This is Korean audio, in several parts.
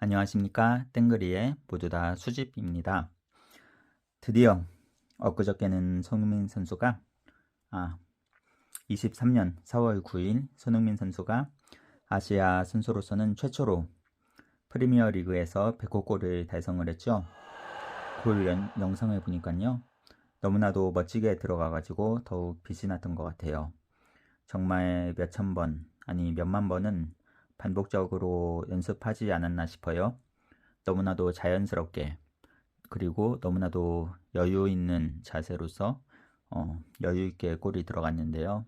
안녕하십니까 땡그리의 모두 다 수집입니다. 드디어 엊그저께는 손흥민 선수가 아 23년 4월 9일 손흥민 선수가 아시아 선수로서는 최초로 프리미어 리그에서 100호 골을 달성을 했죠. 골 연- 영상을 보니까요. 너무나도 멋지게 들어가가지고 더욱 빛이 났던 것 같아요. 정말 몇천 번, 아니 몇만 번은 반복적으로 연습하지 않았나 싶어요. 너무나도 자연스럽게 그리고 너무나도 여유 있는 자세로서 어, 여유 있게 골이 들어갔는데요.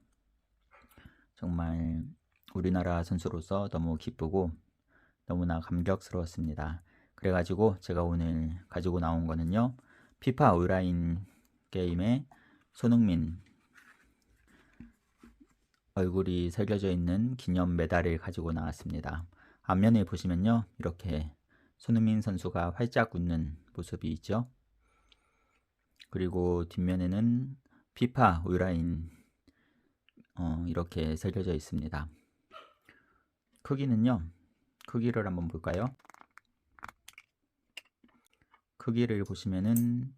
정말 우리나라 선수로서 너무 기쁘고 너무나 감격스러웠습니다. 그래가지고 제가 오늘 가지고 나온 거는요. 피파 온라인 게임에 손흥민 얼굴이 새겨져 있는 기념 메달을 가지고 나왔습니다. 앞면에 보시면요. 이렇게 손흥민 선수가 활짝 웃는 모습이 있죠. 그리고 뒷면에는 피파 온라인 어, 이렇게 새겨져 있습니다. 크기는요. 크기를 한번 볼까요? 크기를 보시면은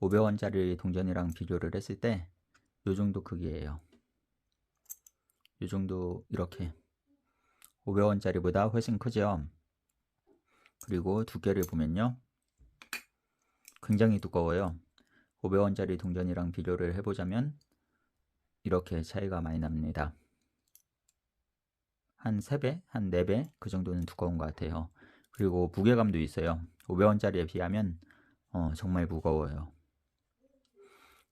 500원짜리 동전이랑 비교를 했을 때 이 정도 크기예요. 이 정도 이렇게 500원짜리보다 훨씬 크죠. 그리고 두께를 보면요. 굉장히 두꺼워요. 500원짜리 동전이랑 비교를 해보자면 이렇게 차이가 많이 납니다. 한 3배, 한 4배 그 정도는 두꺼운 것 같아요. 그리고 무게감도 있어요. 500원짜리에 비하면 어, 정말 무거워요.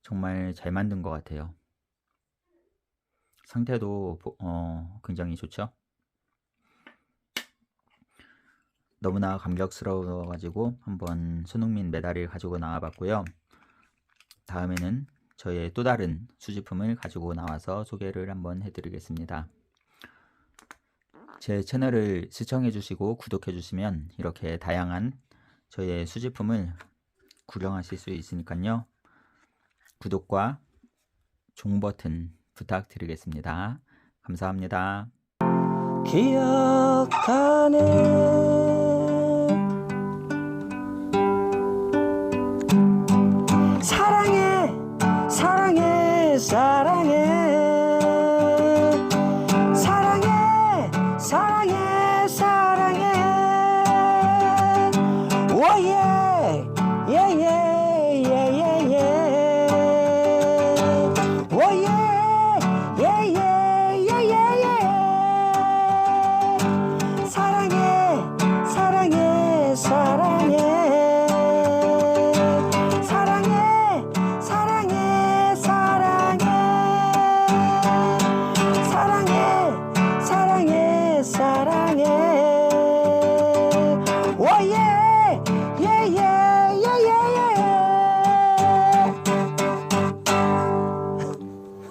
정말 잘 만든 것 같아요. 상태도 보- 어, 굉장히 좋죠. 너무나 감격스러워가지고 한번 손흥민 메달을 가지고 나와봤고요. 다음에는 저의 또 다른 수집품을 가지고 나와서 소개를 한번 해드리겠습니다. 제 채널을 시청해주시고 구독해주시면 이렇게 다양한 저의 수집품을 구경하실 수 있으니까요. 구독과 종 버튼 부탁드리겠습니다. 감사합니다. 기억하네